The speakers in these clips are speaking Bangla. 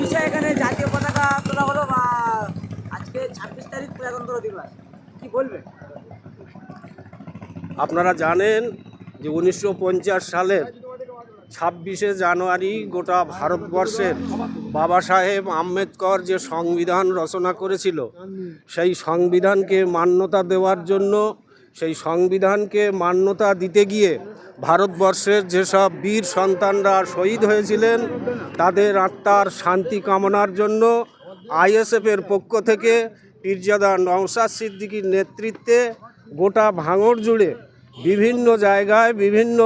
বিষয় এখানে জাতীয় পতাকা তোলা হলো বা আজকে ছাব্বিশ তারিখ প্রজাতন্ত্র দিবস, কি আপনারা জানেন যে উনিশশো পঞ্চাশ সালের ছাব্বিশে জানুয়ারি গোটা ভারতবর্ষের বাবা সাহেব আম্বেদকর যে সংবিধান রচনা করেছিল, সেই সংবিধানকে মান্যতা দেওয়ার জন্য সেই সংবিধানকে মান্যতা দিতে গিয়ে ভারতবর্ষের যেসব বীর সন্তানরা শহীদ হয়েছিলেন, তাদের আত্মার শান্তি কামনার জন্য আইএসএফের পক্ষ থেকে পীরজাদা নওশাদ সিদ্দিকির নেতৃত্বে গোটা ভাঙড় জুড়ে বিভিন্ন জায়গায় বিভিন্ন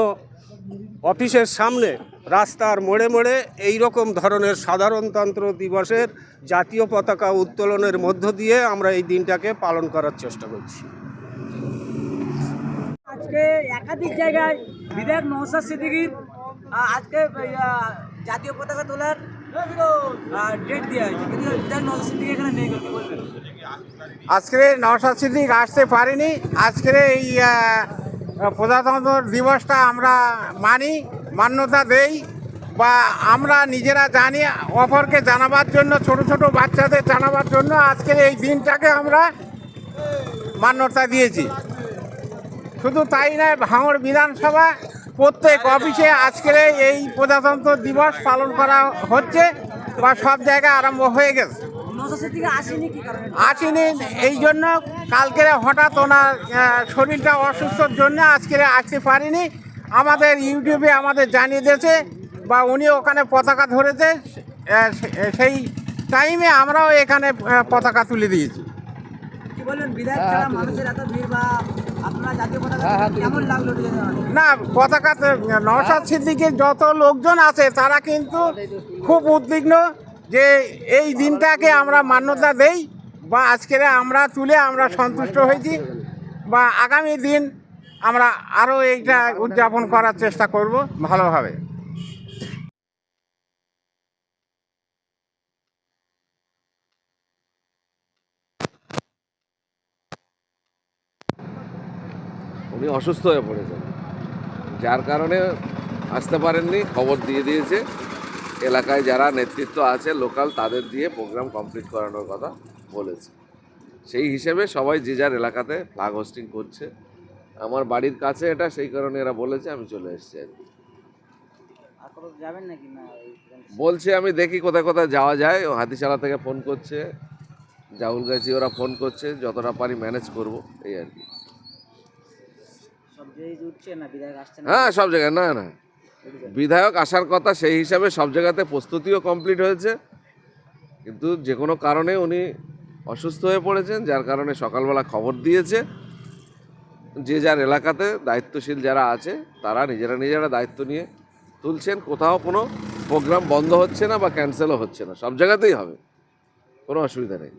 অফিসের সামনে রাস্তার মোড়ে মোড়ে এই রকম ধরনের সাধারণতন্ত্র দিবসের জাতীয় পতাকা উত্তোলনের মধ্য দিয়ে আমরা এই দিনটাকে পালন করার চেষ্টা করছি। আজকে একাধিক জায়গায় বিধায়ক নৌসাদ সিদ্দিকির আজকে জাতীয় পতাকা তোলার ডেট দেওয়া হয়েছে। কিন্তু বিধায়ক নৌসাদ সিদ্দিকি এখানে নেই আজকে নওশাদ সিদ্দিক আসতে পারিনি। আজকের এই প্রজাতন্ত্র দিবসটা আমরা মানি, মান্যতা দেই বা আমরা নিজেরা জানি, অপরকে জানাবার জন্য, ছোট ছোট বাচ্চাদের জানাবার জন্য আজকের এই দিনটাকে আমরা মান্যতা দিয়েছি। শুধু তাই নয়, ভাঙড় বিধানসভা প্রত্যেক অফিসে আজকের এই প্রজাতন্ত্র দিবস পালন করা হচ্ছে বা সব জায়গায় আরম্ভ হয়ে গেছে। আসেনি এই জন্য কালকে হঠাৎ ওনার শরীরটা অসুস্থর জন্য আজকের আসতে পারিনি। আমাদের ইউটিউবে আমাদের জানিয়ে দিয়েছে বা উনি ওখানে পতাকা ধরেছে সেই টাইমে আমরাও এখানে পতাকা তুলে দিয়েছি। না পতাকাতে নওশাদ সিদ্দিকের যত লোকজন আছে তারা কিন্তু খুব উদ্বিগ্ন যে এই দিনটাকে আমরা মান্যতা দেই বা আজকের আমরা তুলে আমরা সন্তুষ্ট হয়েছি বা আগামী দিন আমরা আরও এইটা উদযাপন করার চেষ্টা করব ভালোভাবে। উনি অসুস্থ হয়ে পড়েছেন। যার কারণে আসতে পারেননি খবর দিয়ে দিয়েছে। এলাকায় যারা নেতৃত্ব আছে লোকাল তাদের দিয়ে প্রোগ্রাম কমপ্লিট করানোর কথা বলেছে। সেই হিসেবে সবাই যে যার এলাকাতে ফ্লাগ হোস্টিং করছে। আমার বাড়ির কাছে এটা সেই কারণে এরা বলেছে আমি চলে এসেছি আর কি। বলছে আমি দেখি কোথায় কোথায় যাওয়া যায়। ও হাতিশালা থেকে ফোন করছে। জাউল গাছি ওরা ফোন করছে যতটা পারি ম্যানেজ করব এই আর কি। হ্যাঁ সব জায়গায়, না না। বিধায়ক আসার কথা সেই হিসাবে সব জায়গাতে প্রস্তুতিও কমপ্লিট হয়েছে। কিন্তু যে কোনো কারণে উনি অসুস্থ হয়ে পড়েছেন, যার কারণে সকালবেলা খবর দিয়েছে। যে যার এলাকাতে দায়িত্বশীল যারা আছে, তারা নিজেরা নিজেরা দায়িত্ব নিয়ে তুলছেন। কোথাও কোনো প্রোগ্রাম বন্ধ হচ্ছে না বা ক্যান্সেলও হচ্ছে না। সব জায়গাতেই হবে। কোনো অসুবিধা নেই।